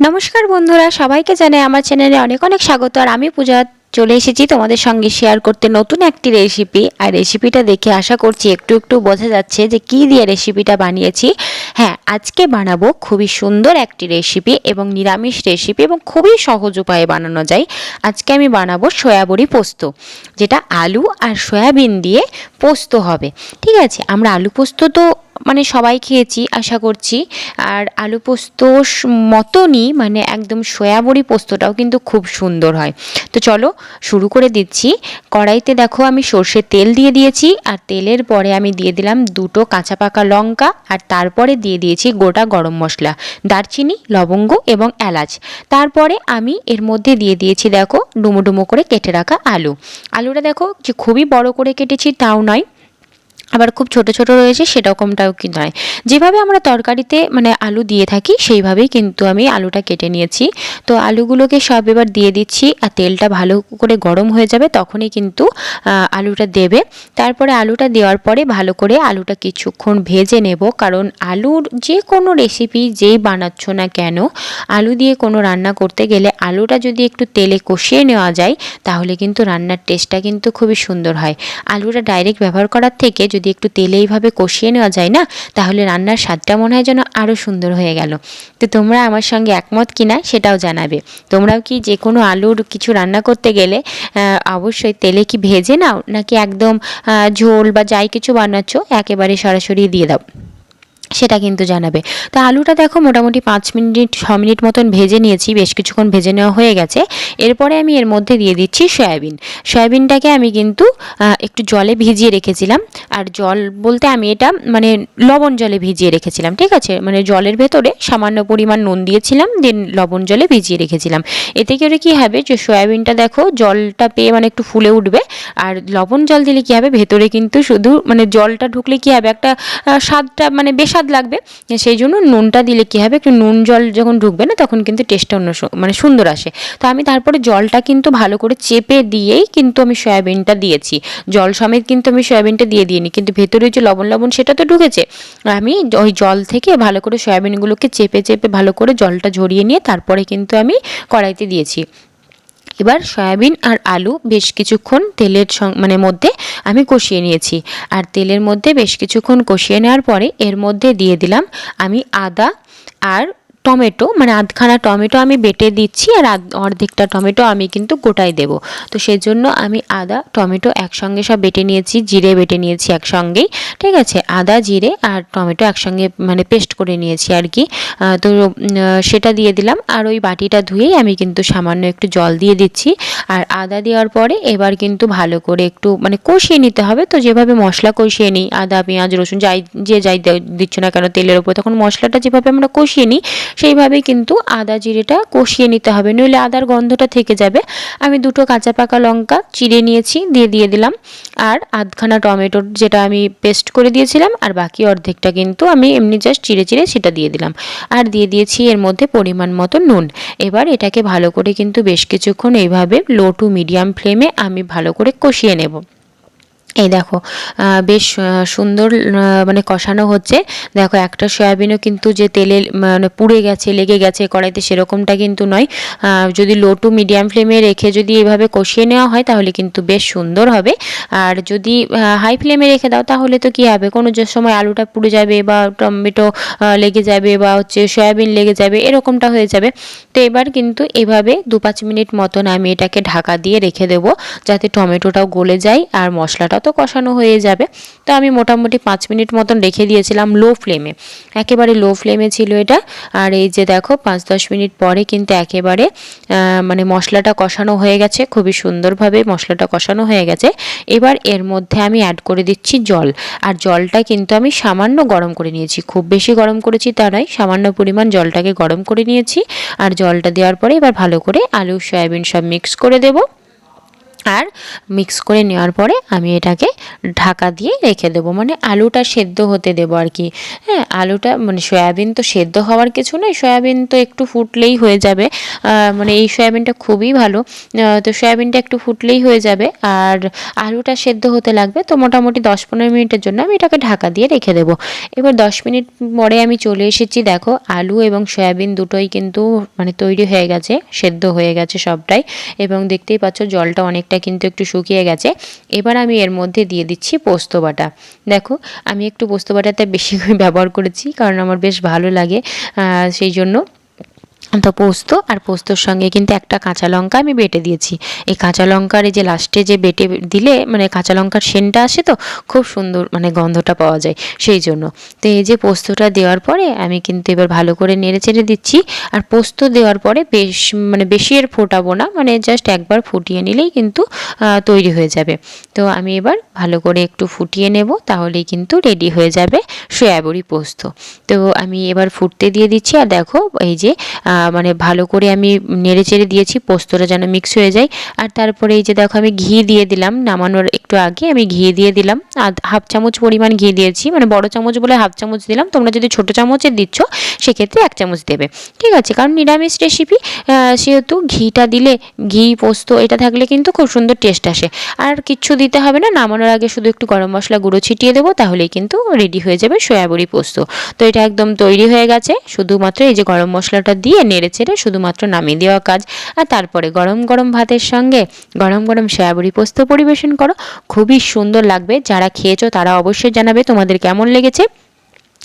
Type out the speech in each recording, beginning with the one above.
নমস্কার বন্ধুরা, সবাইকে জানাই আমার চ্যানেলে অনেক অনেক স্বাগত। আর আমি পূজা চলে এসেছি তোমাদের সঙ্গে শেয়ার করতে নতুন একটি রেসিপি আর রেসিপিটা দেখে আশা করছি একটু একটু বোঝা যাচ্ছে যে কী দিয়ে রেসিপিটা বানিয়েছি। হ্যাঁ আজকে বানাবো খুবই সুন্দর একটি রেসিপি এবং নিরামিষ রেসিপি এবং খুবই সহজ উপায়ে বানানো যায়। আজকে আমি বানাবো সয়াবড়ি পোস্ত, যেটা আলু আর সয়াবিন দিয়ে পোস্ত হবে। ঠিক আছে, আমরা আলু পোস্ত তো মানে সবাই খেয়েছি, আশা করছি। আর আলু পোস্তর মতনই মানে একদম সয়াবড়ি পোস্তটাও কিন্তু খুব সুন্দর হয়। তো চলো শুরু করে দিচ্ছি। কড়াইতে দেখো আমি সর্ষের তেল দিয়ে দিয়েছি, আর তেলের পরে আমি দিয়ে দিলাম দুটো কাঁচা পাকা লঙ্কা, আর তারপরে দিয়ে দিয়েছি গোটা গরম মশলা, দারচিনি, লবঙ্গ এবং এলাচ। তারপরে আমি এর মধ্যে দিয়ে দিয়েছি দেখো ডুমো ডুমো করে কেটে রাখা আলু। আলুটা দেখো যে খুবই বড় করে কেটেছি, তাও নয়। আবার খুব ছোট ছোট রয়েছে সেরকমটাও কি নয়। যেভাবে আমরা তরকারিতে মানে আলু দিয়ে থাকি, সেইভাবেই কিন্তু আমি আলুটা কেটে নিয়েছি। তো আলুগুলোকে সব এবার দিয়ে দিচ্ছি, আর তেলটা ভালো করে গরম হয়ে যাবে তখনই কিন্তু আলুটা দেবে। তারপরে আলুটা দেওয়ার পরে ভালো করে আলুটা কিছুক্ষণ ভেজে নেব, কারণ আলুর যে কোনো রেসিপি যেই বানাচ্ছ না কেন, আলু দিয়ে কোনো রান্না করতে গেলে আলুটা যদি একটু তেলে কষিয়ে নেওয়া যায়, তাহলে কিন্তু রান্নার টেস্টটা কিন্তু খুবই সুন্দর হয়। আলুটা ডাইরেক্ট ব্যবহার করার থেকে যদি একটু তেলে এইভাবে কষিয়ে নেওয়া যায় না, তাহলে রান্নার স্বাদটা মনে হয় যেন আরও সুন্দর হয়ে গেল। তো তোমরা আমার সঙ্গে একমত কিনা সেটাও জানাবে। তোমরাও কি যে কোনো আলুর কিছু রান্না করতে গেলে অবশ্যই তেলে কি ভেজে নাও, নাকি একদম ঝোল বা যাই কিছু বানাচ্ছ, একেবারে সরাসরি দিয়ে দাও। সেটা কিন্তু জানাবে। তো আলুটা দেখো মোটামুটি পাঁচ মিনিট, ছ মিনিট মতন ভেজে নিয়েছি, বেশ কিছুক্ষণ ভেজে নেওয়া হয়ে গেছে। এরপরে আমি এর মধ্যে দিয়ে দিচ্ছি সয়াবিন। সয়াবিনটাকে আমি কিন্তু একটু জলে ভিজিয়ে রেখেছিলাম। আর জল বলতে আমি এটা মানে লবণ জলে ভিজিয়ে রেখেছিলাম, ঠিক আছে? মানে জলের ভেতরে সামান্য পরিমাণ নুন দিয়েছিলাম, দেন লবণ জলে ভিজিয়ে রেখেছিলাম। এতে করে কী হবে যে সয়াবিনটা দেখো জলটা পেয়ে মানে একটু ফুলে উঠবে। আর লবণ জল দিলে কী হবে? ভেতরে কিন্তু শুধু মানে জলটা ঢুকলে কী হবে? একটা স্বাদটা মানে বেশ স্বাদ লাগবে। সেই জন্য নুনটা দিলে কী হবে? একটু নুন জল যখন ঢুকবে না, তখন কিন্তু টেস্টটা অন্য মানে সুন্দর আসে। তো আমি তারপরে জলটা কিন্তু ভালো করে চেপে দিয়েই কিন্তু আমি সয়াবিনটা দিয়েছি। জল সমেত কিন্তু আমি সয়াবিনটা দিয়ে দিইনি। কিন্তু ভেতরে যে লবণ লবণ সেটা তো ঢুকেছে। আমি ওই জল থেকে ভালো করে সয়াবিনগুলোকে চেপে চেপে ভালো করে জলটা ঝরিয়ে নিয়ে তারপরে কিন্তু আমি কড়াইতে দিয়েছি। এবার সয়াবিন আর আলু বেশ কিছুক্ষণ তেলের মানে মধ্যে আমি কষিয়ে নিয়েছি। আর তেলের মধ্যে বেশ কিছুক্ষণ কষিয়ে নেওয়ার পরে এর মধ্যে দিয়ে দিলাম আমি আদা আর টমেটো মানে আধখানা টমেটো আমি বেটে দিচ্ছি আর অর্ধেকটা টমেটো আমি কিন্তু গোটাই দেব। তো সেজন্য আমি আদা, টমেটো একসঙ্গে সব বেটে নিয়েছি, জিরে বেটে নিয়েছি একসঙ্গেই, ঠিক আছে? আদা, জিরে আর টমেটো একসঙ্গে মানে পেস্ট করে নিয়েছি আর কি। তো সেটা দিয়ে দিলাম আর ওই বাটিটা ধুয়েই আমি কিন্তু সামান্য একটু জল দিয়ে দিচ্ছি। আর আদা দেওয়ার পরে এবার কিন্তু ভালো করে একটু মানে কষিয়ে নিতে হবে। তো যেভাবে মশলা কষিয়ে নিই, আদা, পেঁয়াজ, রসুন, যাই, যে যাই দিচ্ছ না কেন তেলের ওপর তখন মশলাটা যেভাবে আমরা কষিয়ে নিই সেইভাবেই কিন্তু আদা জিরেটা কষিয়ে নিতে হবে। নইলে আদার গন্ধটা থেকে যাবে। আমি দুটো কাঁচা পাকা লঙ্কা চিড়ে নিয়েছি, দিয়ে দিয়ে দিলাম। আর আধখানা টমেটোর যেটা আমি পেস্ট করে দিয়েছিলাম, আর বাকি অর্ধেকটা কিন্তু আমি এমনি জাস্ট চিড়ে চিড়ে সেটা দিয়ে দিলাম। আর দিয়ে দিয়েছি এর মধ্যে পরিমাণ মতো নুন। এবার এটাকে ভালো করে কিন্তু বেশ কিছুক্ষণ এইভাবে লো টু মিডিয়াম ফ্লেমে আমি ভালো করে কষিয়ে নেব। এই দেখো বেশ সুন্দর মানে কষানো হচ্ছে। দেখো, একটা সয়াবিনও কিন্তু যে তেলে মানে পুড়ে গেছে, লেগে গেছে কড়াইতে সেরকমটা কিন্তু নয়। যদি লো টু মিডিয়াম ফ্লেমে রেখে যদি এভাবে কষিয়ে নেওয়া হয়, তাহলে কিন্তু বেশ সুন্দর হবে। আর যদি হাই ফ্লেমে রেখে দাও, তাহলে তো কী হবে? কোনো যে সময় আলুটা পুড়ে যাবে বা টমেটো লেগে যাবে বা হচ্ছে সয়াবিন লেগে যাবে, এরকমটা হয়ে যাবে। তো এবার কিন্তু এভাবে দু পাঁচ মিনিট মতন আমি এটাকে ঢাকা দিয়ে রেখে দেবো, যাতে টমেটোটাও গলে যায় আর মশলাটা তো কষানো হয়ে যাবে, তো আমি মোটামুটি পাঁচ মিনিট মতন রেখে দিয়েছিলাম লো ফ্লেমে একেবারে লো ফ্লেমে ছিল এটা। আর এই যে দেখো, পাঁচ দশ মিনিট পরে কিন্তু একেবারে মানে মশলাটা কষানো হয়ে গেছে, খুবই সুন্দরভাবে মশলাটা কষানো হয়ে গেছে। এবার এর মধ্যে আমি অ্যাড করে দিচ্ছি জল। আর জলটা কিন্তু আমি সামান্য গরম করে নিয়েছি, খুব বেশি গরম করেছি তা নয়, সামান্য পরিমাণ জলটাকে গরম করে নিয়েছি। আর জলটা দেওয়ার পরে এবার ভালো করে আলু, সয়াবিন সব মিক্স করে দেবো। আর মিক্স করে নেওয়ার পরে আমি এটাকে ঢাকা দিয়ে রেখে দেবো। মানে আলুটা সেদ্ধ হতে দেবো আর কি। হ্যাঁ আলুটা মানে সয়াবিন তো সেদ্ধ হওয়ার কিছু নয় সয়াবিন তো একটু ফুটলেই হয়ে যাবে। মানে এই সয়াবিনটা খুবই ভালো। তো সয়াবিনটা একটু ফুটলেই হয়ে যাবে। আর আলুটা সেদ্ধ হতে লাগবে তো মোটামুটি দশ পনেরো মিনিটের জন্য আমি এটাকে ঢাকা দিয়ে রেখে দেবো। এবার দশ মিনিট পরে আমি চলে এসেছি, দেখো আলু এবং সয়াবিন দুটোই কিন্তু মানে তৈরি হয়ে গেছে, সেদ্ধ হয়ে গেছে সবটাই। এবং দেখতেই পাচ্ছ জলটা অনেকটা কিন্তু একটু শুকিয়ে গেছে। এবার আমি এর মধ্যে দিয়ে দিচ্ছি পোস্ত বাটা। দেখো, আমি একটু পোস্ত বাটাটা বেশি করে ব্যবহার করেছি, কারণ আমার বেশ ভালো লাগে সেই জন্য। তো পোস্ত আর পোস্তর সঙ্গে কিন্তু একটা কাঁচা লঙ্কা আমি বেটে দিয়েছি। এই কাঁচা লঙ্কার এই যে লাস্টে যে বেটে দিলে মানে কাঁচা লঙ্কার সেনটা আসে তো, খুব সুন্দর মানে গন্ধটা পাওয়া যায় সেই জন্য। তো এই যে পোস্তটা দেওয়ার পরে আমি কিন্তু এবার ভালো করে নেড়ে চেড়ে দিচ্ছি। আর পোস্ত দেওয়ার পরে বেশ মানে বেশি এর ফোটাবো না মানে জাস্ট একবার ফুটিয়ে নিলেই কিন্তু তৈরি হয়ে যাবে। তো আমি এবার ভালো করে একটু ফুটিয়ে নেব, তাহলেই কিন্তু রেডি হয়ে যাবে সয়াবড়ি পোস্ত। তো আমি এবার ফুটতে দিয়ে দিচ্ছি। আর দেখো এই যে মানে ভালো করে আমি নেড়ে চেড়ে দিয়েছি, পোস্তটা যেন মিক্স হয়ে যায়। আর তারপরে এই যে দেখো, আমি ঘি দিয়ে দিলাম নামানোর একটু আগে। আমি ঘি দিয়ে দিলাম আর হাফ চামচ পরিমাণ ঘি দিয়েছি। মানে বড় চামচ বলে হাফ চামচ দিলাম। তোমরা যদি ছোট চামচের দিচ্ছ, সেক্ষেত্রে এক চামচ দেবে। ঠিক আছে, কারণ নিরামিষ রেসিপি সেহেতু ঘিটা দিলে, ঘি, পোস্ত, এটা থাকলে কিন্তু খুব সুন্দর টেস্ট আসে। আর কিচ্ছু দিতে হবে না, নামানোর আগে শুধু একটু গরম মশলা গুঁড়ো ছিটিয়ে দেবো, তাহলেই কিন্তু রেডি হয়ে যাবে সয়াবড়ি পোস্ত। তো এটা একদম তৈরি হয়ে গেছে, শুধুমাত্র এই যে গরম মশলাটা দিয়ে নেড়ে চেড়ে শুধুমাত্র নামিয়ে দেওয়া কাজ। আর তারপরে গরম গরম ভাতের সঙ্গে গরম গরম সয়াবড়ি পোস্ত পরিবেশন করো। খুবই সুন্দর লাগবে। যারা খেয়েছো তারা অবশ্যই জানাবে তোমাদের কেমন লেগেছে।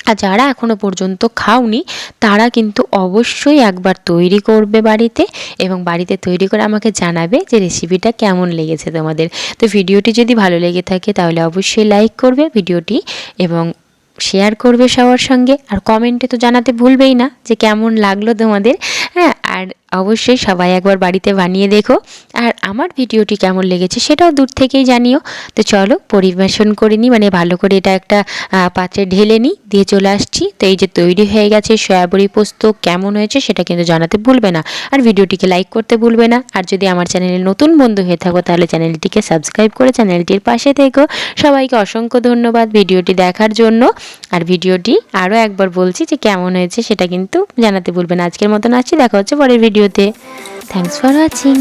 আর যারা এখনও পর্যন্ত খাওনি, তারা কিন্তু অবশ্যই একবার তৈরি করবে বাড়িতে এবং বাড়িতে তৈরি করে আমাকে জানাবে যে রেসিপিটা কেমন লেগেছে তোমাদের। তো ভিডিওটি যদি ভালো লেগে থাকে তাহলে অবশ্যই লাইক করবে ভিডিওটি এবং শেয়ার করবে সবার সঙ্গে। আর কমেন্টে তো জানাতে ভুলবেই না যে কেমন লাগল তোমাদের। হ্যাঁ আর অবশ্যই সবাই একবার বাড়িতে বানিয়ে দেখো। আর আমার ভিডিওটি কেমন লেগেছে সেটাও দূর থেকেই জানিও। তো চলো পরিবেশন করে নিই মানে ভালো করে এটা একটা পাত্রে ঢেলে নিই, দিয়ে চলে আসছি। তো এই যে তৈরি হয়ে গেছে সয়াবড়ি পোস্ত, কেমন হয়েছে সেটা কিন্তু জানাতে ভুলবে না। আর ভিডিওটিকে লাইক করতে ভুলবে না। আর যদি আমার চ্যানেলে নতুন বন্ধু হয়ে থাকো, তাহলে চ্যানেলটিকে সাবস্ক্রাইব করে চ্যানেলটির পাশে থেকো। সবাইকে অসংখ্য ধন্যবাদ ভিডিওটি দেখার জন্য। আর ভিডিওটি আরও একবার বলছি যে কেমন হয়েছে সেটা কিন্তু জানাতে ভুলবে না। আজকের মতন আসছি, দেখা হচ্ছে পরের ভিডিওতে। Thanks for watching